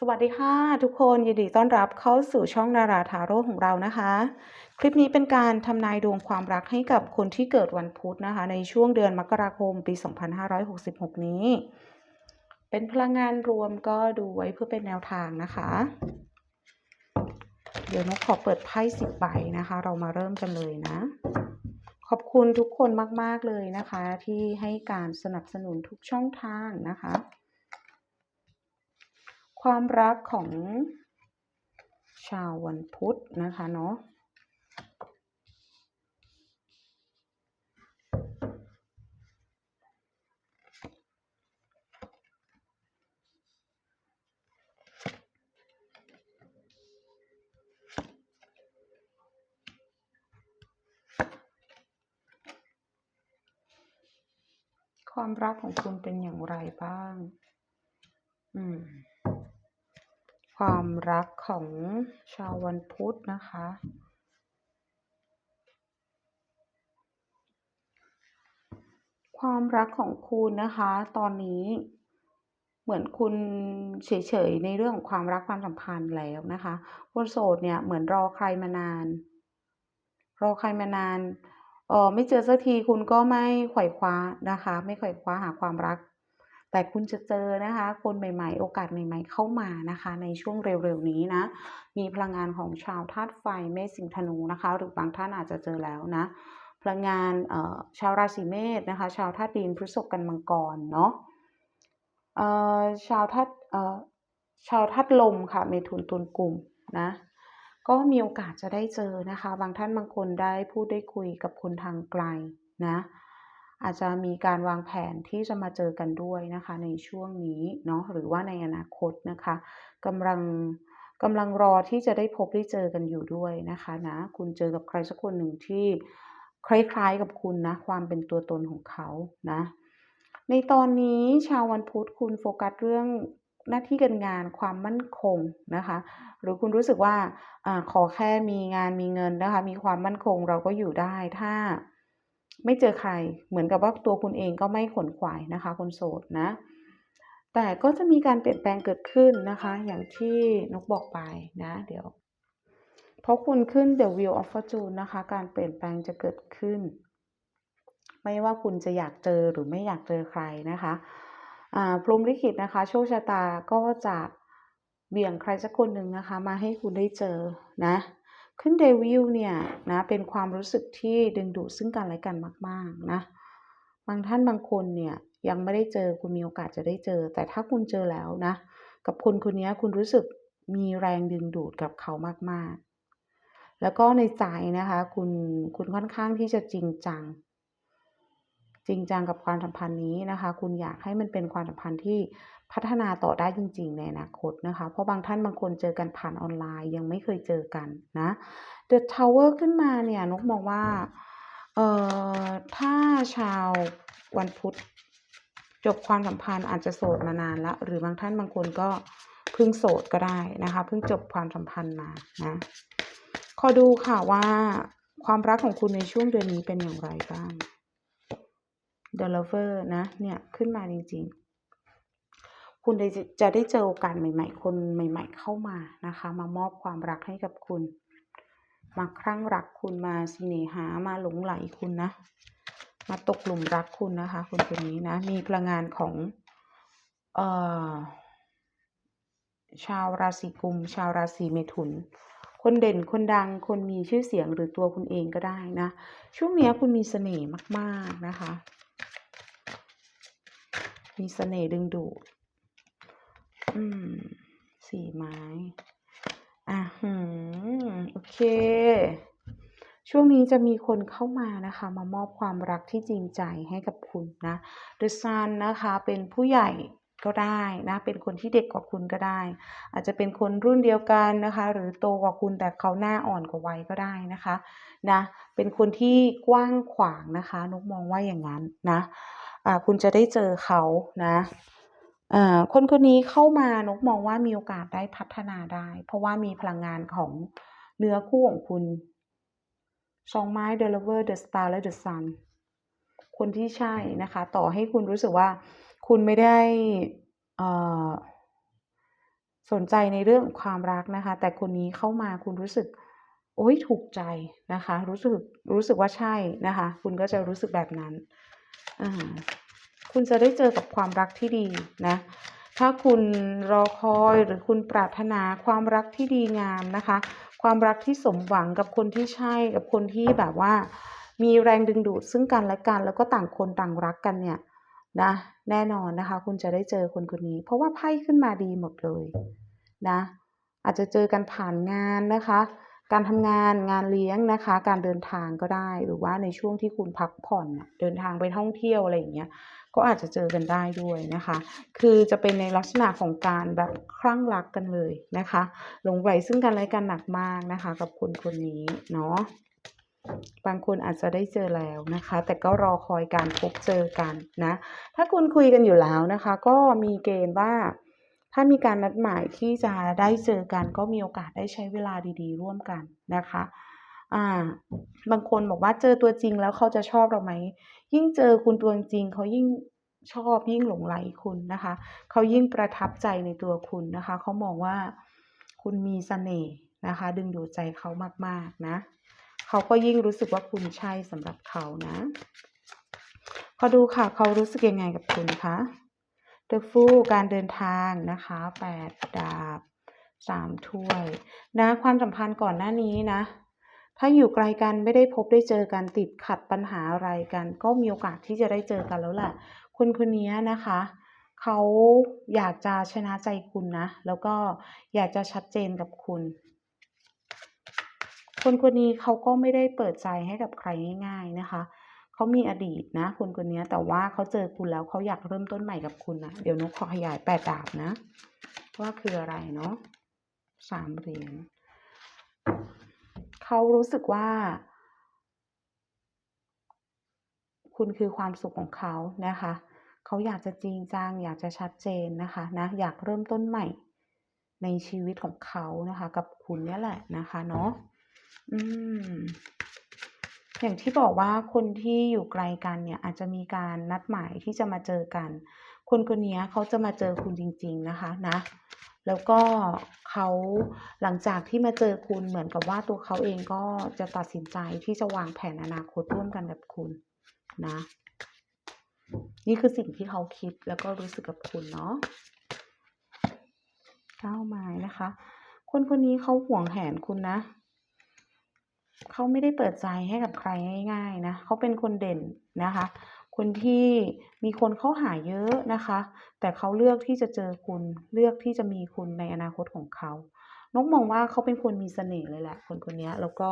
สวัสดีค่ะ ทุกคนยินดีต้อนรับเข้าสู่ช่องนาราทาโร่ของเรานะคะ คลิปนี้เป็นการทำนายดวงความรักให้กับคนที่เกิดวันพุธนะคะ ในช่วงเดือนมกราคมปี 2566 นี้ เป็นพลังงานรวมก็ดูไว้เพื่อเป็นแนวทางนะคะ เดี๋ยวนกขอเปิดไพ่สิบใบนะคะ เรามาเริ่มกันเลยนะ ขอบคุณทุกคนมาก ๆ เลยนะคะ ที่ให้การสนับสนุนทุกช่องทางนะคะ ความรักของชาววันพุธนะคะเนาะความรักของคุณเป็นอย่างไรบ้าง อืม ความรักของชาววันพุธนะคะ ความรักของคุณนะคะ ตอนนี้เหมือนคุณเฉยๆในเรื่องของความรักความสัมพันธ์แล้วนะคะคนโสดเนี่ยเหมือนรอใครมานาน รอใครมานานเออไม่เจอสักทีคุณก็ไม่ไขว่คว้านะคะ ไม่ไขว่คว้าหาความรัก แต่คุณจะเจอนะคะ คนใหม่ๆ โอกาสใหม่ ๆ เข้ามานะคะ ในช่วงเร็วๆนี้นะ มีพลังงานของชาวธาตุไฟเมษสิงธนูนะคะ หรือบางท่านอาจจะเจอแล้วนะ พลังงานเอ่อชาวราศีเมษนะคะ ชาวธาตุดินพฤษภกันมังกรเนาะเอ่อชาวธาตุเอ่อชาวธาตุลมค่ะเมถุนตุลกลุ่มนะก็มีโอกาสจะได้เจอนะคะ บางท่านบางคนได้พูดได้คุยกับคนทางไกลนะ อาจจะมีการวางแผนที่จะมาเจอกันด้วยนะคะ ในช่วงนี้เนาะหรือว่าในอนาคตนะคะกำลังกำลังรอที่จะได้พบได้เจอกันอยู่ด้วยนะคะนะคุณเจอกับใครสักคนหนึ่งที่คล้ายๆกับคุณนะความเป็นตัวตนของเขานะในตอนนี้ชาววันพุธคุณโฟกัสเรื่องหน้าที่การงานความมั่นคงนะคะ หรือคุณรู้สึกว่าอาขอแค่มีงานมีเงินนะคะ มีความมั่นคงเราก็อยู่ได้ถ้า ไม่เจอใคร เหมือนกับว่าตัวคุณเองก็ไม่ขนขวายนะคะ คนโสดนะ แต่ก็จะมีการเปลี่ยนแปลงเกิดขึ้นนะคะ อย่างที่นกบอกไปนะ เดี๋ยว เพราะคุณขึ้น The Wheel of Fortune นะคะ การเปลี่ยนแปลงจะเกิดขึ้น ไม่ว่าคุณจะอยากเจอหรือไม่อยากเจอใครนะคะอ่าพรหมลิขิตนะคะโชคชะตาก็จะเบี่ยงใครสักคนหนึ่งนะคะ มาให้คุณได้เจอนะ ขึ้นเดวิลเนี่ยนะเป็นความรู้สึกที่ดึงดูดซึ่งกันและกันมาก ๆ นะ บางท่านบางคนเนี่ยยังไม่ได้เจอคุณมีโอกาสจะได้เจอ แต่ถ้าคุณเจอแล้วนะ กับคนคนนี้คุณรู้สึกมีแรงดึงดูดกับเขามาก ๆ แล้วก็ในใจนะคะ คุณคุณค่อนข้างที่จะจริงจัง จริงจังกับความสัมพันธ์นี้นะคะ คุณอยากให้มันเป็นความสัมพันธ์ที่พัฒนาต่อได้จริง ๆ ในอนาคตนะคะ เพราะบางท่านบางคนเจอกันผ่านออนไลน์ยังไม่เคยเจอกันนะ The Tower ขึ้นมาเนี่ยนกมองว่าเอ่อถ้าชาววันพุธจบความสัมพันธ์อาจจะโสดมานานแล้วหรือบางท่านบางคนก็เพิ่งโสดก็ได้นะคะเพิ่งจบความสัมพันธ์มานะขอดูค่ะว่าความรักของคุณในช่วงเดือนนี้เป็นอย่างไรบ้าง The Lover นะเนี่ยขึ้นมาจริงๆ คุณได้จะได้เจอโอกาสใหม่ ๆ คนใหม่ ๆ เข้ามานะคะ มามอบความรักให้กับคุณ มาคลั่งรักคุณมาเสน่หามาหลงไหลคุณนะ มาตกหลุมรักคุณนะคะคนคนนี้นะ มีพลังงานของเอ่อชาวราศีกุม ชาวราศีเมถุน คนเด่น คนดัง คนมีชื่อเสียงหรือตัวคุณเองก็ได้นะ ช่วงนี้คุณมีเสน่ห์มาก ๆ นะคะ มีเสน่ห์ดึงดูดอืมสี่ไม้ อะหืมโอเค ช่วงนี้จะมีคนเข้ามานะคะ มามอบความรักที่จริงใจให้กับคุณนะ The Sun นะคะเป็นผู้ใหญ่ก็ได้นะ เป็นคนที่เด็กกว่าคุณก็ได้ อาจจะเป็นคนรุ่นเดียวกันนะคะ หรือโตกว่าคุณแต่เขาหน้าอ่อนกว่าวัยก็ได้นะคะนะเป็นคนที่กว้างขวางนะคะนกมองว่าอย่างนั้นนะ คุณจะได้เจอเขานะอ่าคนคนนี้เข้ามานกมองว่ามีโอกาสได้พัฒนาได้ เพราะว่ามีพลังงานของเนื้อคู่ของคุณสองไม้ The Lover The Star และ The Sun คนที่ใช่นะคะ ต่อให้คุณรู้สึกว่าคุณไม่ได้เอ่อสนใจในเรื่องความรักนะคะ แต่คนนี้เข้ามาคุณรู้สึก โอ๊ยถูกใจนะคะ รู้สึกรู้สึกว่าใช่นะคะ คุณก็จะรู้สึกแบบนั้น คุณจะได้เจอกับความรักที่ดีนะ ถ้าคุณรอคอยหรือคุณปรารถนาความรักที่ดีงามนะคะ ความรักที่สมหวังกับคนที่ใช่กับคนที่แบบว่า มีแรงดึงดูดซึ่งกันและกัน แล้วก็ต่างคนต่างรักกันเนี่ยนะแน่นอนนะคะ คุณจะได้เจอคนคนนี้ เพราะว่าไพ่ขึ้นมาดีหมดเลยนะ อาจจะเจอกันผ่านงานนะคะ การทำงานงานเลี้ยงนะคะ การเดินทางก็ได้หรือว่าในช่วงที่คุณพักผ่อนเดินทางไปท่องเที่ยวอะไรอย่างเงี้ยก็อาจจะเจอกันได้ด้วยนะคะ คือจะเป็นในลักษณะของการแบบคลั่งรักกันเลยนะคะหลงใหลซึ่งกันและกันหนักมากนะคะ กับคนคนนี้เนาะบางคนอาจจะได้เจอแล้วนะคะ แต่ก็รอคอยการพบเจอกันนะ ถ้าคุณคุยกันอยู่แล้วนะคะ ก็มีเกณฑ์ว่า ถ้ามีการนัดหมายที่จะได้เจอกันก็มีโอกาสได้ใช้เวลาดีๆ ร่วมกันนะคะอ่าบางคนบอกว่าเจอตัวจริงแล้วเขาจะชอบเราไหม ยิ่งเจอคุณตัวจริงเขายิ่งชอบยิ่งหลงใหลคุณนะคะเขายิ่งประทับใจในตัวคุณนะคะเขามองว่าคุณมีเสน่ห์นะคะ ดึงดูดใจเขามากๆนะเขาก็ยิ่งรู้สึกว่าคุณใช่สำหรับเขานะขอดูค่ะเขารู้สึกยังไงกับคุณคะ The Fool การเดินทางนะคะ8ดาบ3ถ้วยนะความสัมพันธ์ก่อนหน้านี้นะ ถ้าอยู่ไกลกันไม่ได้พบได้เจอกันติดขัดปัญหาอะไรกัน ก็มีโอกาสที่จะได้เจอกันแล้วแหละคนคนนี้นะคะเขาอยากจะชนะใจคุณนะ แล้วก็อยากจะชัดเจนกับคุณ คนคนนี้เขาก็ไม่ได้เปิดใจให้กับใครง่าย ๆนะคะ เขามีอดีตนะคนคนนี้แต่ว่าเขาเจอคุณแล้วเขาอยากเริ่มต้นใหม่กับคุณนะเดี๋ยวนกขอขยาย8ดดาบนะว่าคืออะไรเนาะ3เหรียญเขารู้สึกว่า คุณคือความสุขของเขานะคะเขาอยากจะจริงจังอยากจะชัดเจนนะคะนะอยากเริ่มต้นใหม่ในชีวิตของเขานะคะ กับคุณเนี่ยแหละนะคะเนาะอืม อย่างที่บอกว่าคนที่อยู่ไกลกันเนี่ยอาจจะมีการนัดหมายที่จะมาเจอกัน คนคนนี้เขาจะมาเจอคุณจริง ๆนะคะนะ แล้วก็เขาหลังจากที่มาเจอคุณเหมือนกับว่าตัวเขาเองก็จะตัดสินใจที่จะวางแผนอนาคตร่วมกันกับคุณนะ นี่คือสิ่งที่เขาคิดแล้วก็รู้สึกกับคุณเนาะ9ไม้นะคะ คนคนนี้เขาห่วงแหนคุณนะ เขาไม่ได้เปิดใจให้กับใครง่าย ๆ นะเขาเป็นคนเด่นนะคะ คนที่มีคนเข้าหาเยอะนะคะ แต่เขาเลือกที่จะเจอคุณเลือกที่จะมีคุณในอนาคตของเขานกมองว่าเขาเป็นคนมีเสน่ห์เลยแหละคนคนนี้แล้วก็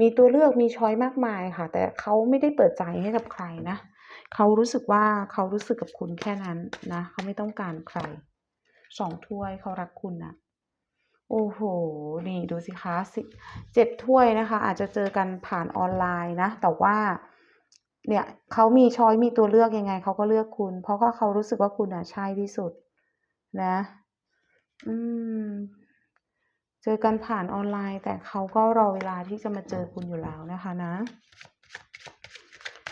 มีตัวเลือกมีช้อยมากมายค่ะ แต่เขาไม่ได้เปิดใจให้กับใครนะเขารู้สึกว่าเขารู้สึกกับคุณแค่นั้นนะเขาไม่ต้องการใคร2ถ้วยเขารักคุณน่ะ โอ้โฮนี่ดูสิคะสิ7ถ้วยนะคะ อาจจะเจอกันผ่านออนไลน์นะ แต่ว่า เนี่ยเขามีช้อยมีตัวเลือกยังไงเขาก็เลือกคุณ เพราะว่าเขารู้สึกว่าคุณน่ะใช่ที่สุด นะ อืม เจอกันผ่านออนไลน์ แต่เขาก็รอเวลาที่จะมาเจอคุณอยู่แล้วนะคะนะ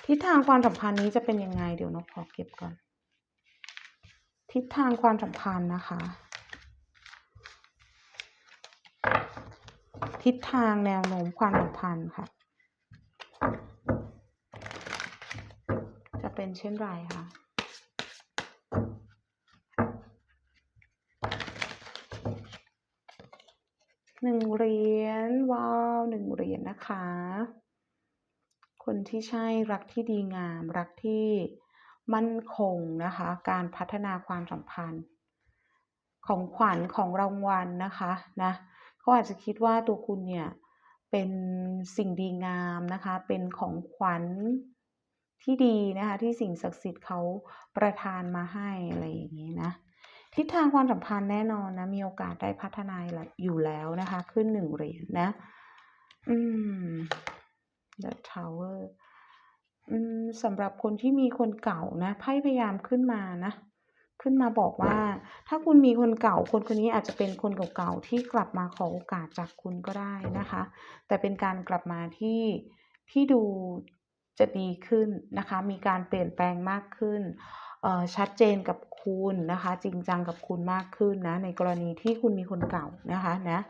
ทิศทางความสัมพันธ์นี้จะเป็นยังไงเดี๋ยวนกขอเก็บก่อน ทิศทางความสัมพันธ์นะคะ ทิศทางแนวโน้มความสัมพันธ์ค่ะ จะเป็นเช่นไรคะ?1เหรียญว้าว1เหรียญนะคะ คนที่ใช่รักที่ดีงาม รักที่มั่นคงนะคะ การพัฒนาความสัมพันธ์ ของขวัญของรางวัลนะคะนะ เขาอาจจะคิดว่าตัวคุณเนี่ยเป็นสิ่งดีงามนะคะ เป็นของขวัญที่ดีนะคะ ที่สิ่งศักดิ์สิทธิ์เขาประทานมาให้อะไรอย่างงี้นะทิศทางความสัมพันธ์แน่นอนนะมีโอกาสได้พัฒนาอยู่แล้วนะคะ ขึ้น1เหรียญนะ อืม The Tower อืมสำหรับคนที่มีคนเก่านะไพ่พยายามขึ้นมานะ ขึ้นมาบอกว่า ถ้าคุณมีคนเก่าคนคนนี้อาจจะเป็นคนเก่าๆที่กลับมาขอโอกาสจากคุณก็ได้นะคะ แต่เป็นการกลับมาที่ที่ดูจะดีขึ้นนะคะ มีการเปลี่ยนแปลงมากขึ้นเเอ่อชัดเจนกับคุณนะคะ จริงจังกับคุณมากขึ้นนะ ในกรณีที่คุณมีคนเก่านะคะนะ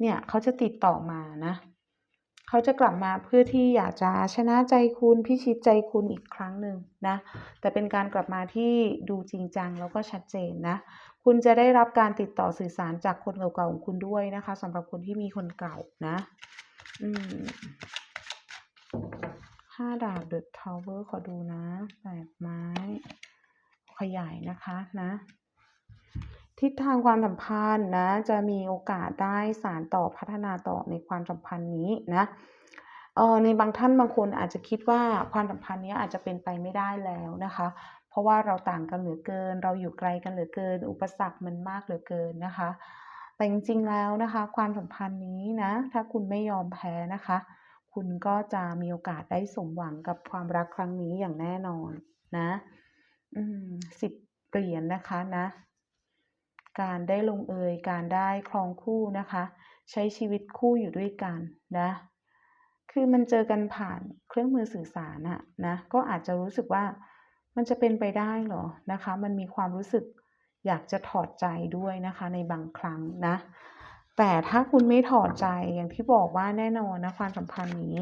เนี่ยเขาจะติดต่อมานะ เขาจะกลับมาเพื่อที่อยากจะชนะใจคุณพิชิตใจคุณอีกครั้งหนึ่งนะ แต่เป็นการกลับมาที่ดูจริงจังแล้วก็ชัดเจนนะ คุณจะได้รับการติดต่อสื่อสารจากคนเก่าๆของคุณด้วยนะคะสำหรับคนที่มีคนเก่านะ อืมห้าดาบเดอะทาวเวอร์ขอดูนะแปดไม้ ขยายนะคะนะ ทิศทางความสัมพันธ์นะจะมีโอกาสได้สารต่อพัฒนาต่อในความสัมพันธ์นี้นะเออในบางท่านบางคนอาจจะคิดว่าความสัมพันธ์นี้อาจจะเป็นไปไม่ได้แล้วนะคะ เพราะว่าเราต่างกันเหลือเกิน เราอยู่ไกลกันเหลือเกิน อุปสรรคมันมากเหลือเกินนะคะ แต่จริงๆแล้วนะคะ ความสัมพันธ์นี้นะถ้าคุณไม่ยอมแพ้นะคะ คุณก็จะมีโอกาสได้สมหวังกับความรักครั้งนี้อย่างแน่นอนนะ อืมสิบเหรียญนะคะนะ การได้ลงเอยการได้ครองคู่นะคะ ใช้ชีวิตคู่อยู่ด้วยกันนะคือมันเจอกันผ่านเครื่องมือสื่อสารอะนะก็อาจจะรู้สึกว่ามันจะเป็นไปได้หรอนะคะ มันมีความรู้สึกอยากจะถอดใจด้วยนะคะ ในบางครั้งนะ แต่ถ้าคุณไม่ถอดใจอย่างที่บอกว่าแน่นอนนะความสัมพันธ์นี้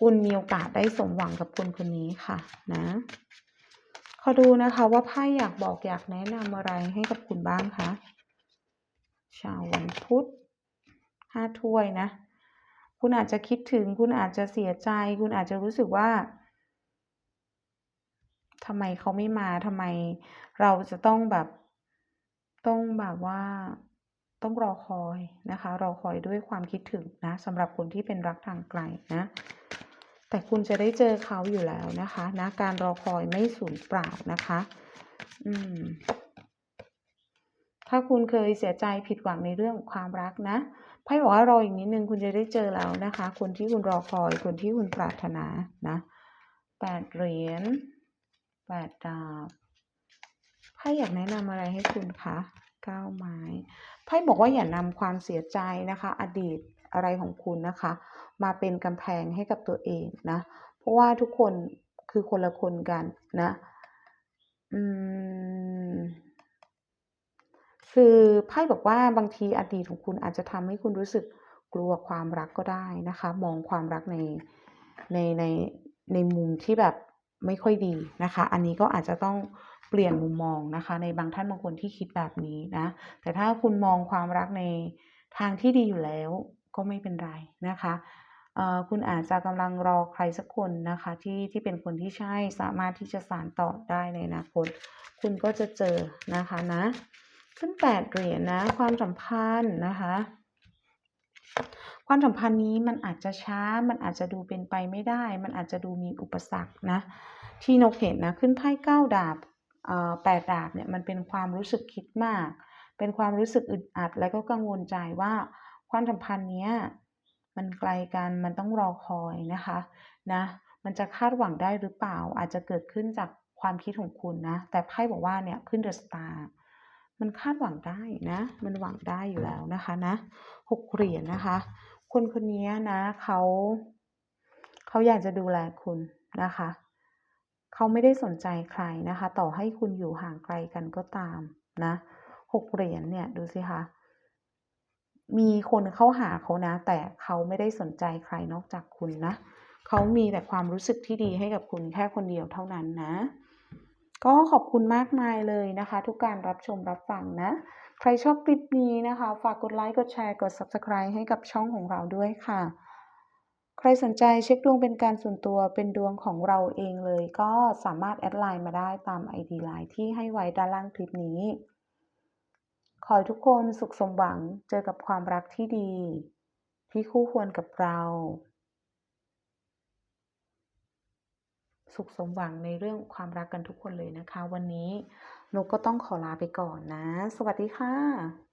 คุณมีโอกาสได้สมหวังกับคนคนนี้ค่ะนะ ขอดูนะคะว่าไพ่อยากบอกอยากแนะนำอะไรให้กับคุณบ้างคะชาววันพุธห้าถ้วยนะ คุณอาจจะคิดถึง คุณอาจจะเสียใจ คุณอาจจะรู้สึกว่าทำไมเขาไม่มาทำไมเราจะต้องแบบต้องแบบว่าต้องรอคอยนะคะ รอคอยด้วยความคิดถึงนะสำหรับคนที่เป็นรักทางไกลนะ แต่คุณจะได้เจอเขาอยู่แล้วนะคะนะการรอคอยไม่สูญเปล่านะคะ อืม ถ้าคุณเคยเสียใจผิดหวังในเรื่องความรักนะไพ่บอกว่ารออีกนิดนึงคุณจะได้เจอแล้วนะคะ คนที่คุณรอคอย คนที่คุณปรารถนานะแปดเหรียญแปดดาบไพ่อยากแนะนำอะไรให้คุณคะเก้าไม้ไพ่บอกว่าอย่านำความเสียใจนะคะ อดีต อะไรของคุณนะคะ มาเป็นกำแพงให้กับตัวเองนะ เพราะว่าทุกคนคือคนละคนกันนะอืมคือไพ่บอกว่าบางทีอดีตของคุณอาจจะทำให้คุณรู้สึกกลัวความรักก็ได้นะคะ มองความรักในในในในมุมที่แบบไม่ค่อยดีนะคะ อันนี้ก็อาจจะต้องเปลี่ยนมุมมองนะคะ ในบางท่านบางคนที่คิดแบบนี้นะ แต่ถ้าคุณมองความรักในทางที่ดีอยู่แล้ว ก็ไม่เป็นไรนะคะคุณอาจจะกำลังรอใครสักคนนะคะ ที่ที่เป็นคนที่ใช่สามารถที่จะสานต่อได้ในอนาคต คุณก็จะเจอนะคะนะ ขึ้นแปดเหรียญนะ ความสัมพันธ์นะคะ ความสัมพันธ์นี้มันอาจจะช้ามันอาจจะดูเป็นไปไม่ได้ มันอาจจะดูมีอุปสรรคนะ ที่นกเห็นนะ ขึ้นไพ่เก้าดาบแปดดาบเนี่ยมันเป็นความรู้สึกคิดมาก เป็นความรู้สึกอึดอัดและก็กังวลใจว่า ความสัมพันธ์เนี้ยมันไกลกันมันต้องรอคอยนะคะนะมันจะคาดหวังได้หรือเปล่า อาจจะเกิดขึ้นจากความคิดของคุณนะ แต่ไพ่บอกว่าเนี่ยขึ้นเดอะสตาร์มันคาดหวังได้นะ มันหวังได้อยู่แล้วนะคะนะหกเหรียญนะคะ คนคนนี้นะเขาเขาอยากจะดูแลคุณนะคะเขาไม่ได้สนใจใครนะคะ ต่อให้คุณอยู่ห่างไกลกันก็ตามนะหกเหรียญเนี่ยดูสิคะ มีคนเข้าหาเขานะ แต่เขาไม่ได้สนใจใครนอกจากคุณนะเขามีแต่ความรู้สึกที่ดีให้กับคุณแค่คนเดียวเท่านั้นนะ ก็ขอบคุณมากมายเลยนะคะ ทุกการรับชมรับฟังนะ ใครชอบคลิปนี้นะคะ ฝากกดไลค์กดแชร์กด Subscribe ให้กับช่องของเราด้วยค่ะ ใครสนใจเช็คดวงเป็นการส่วนตัวเป็นดวงของเราเองเลย ก็สามารถแอดไลน์มาได้ตาม ID ไลน์ที่ให้ไว้ด้านล่างคลิปนี้ ขอให้ทุกคนสุขสมหวังเจอกับความรักที่ดี ที่คู่ควรกับเรา สุขสมหวังในเรื่องความรักกันทุกคนเลยนะคะ วันนี้นกก็ต้องขอลาไปก่อนนะ สวัสดีค่ะ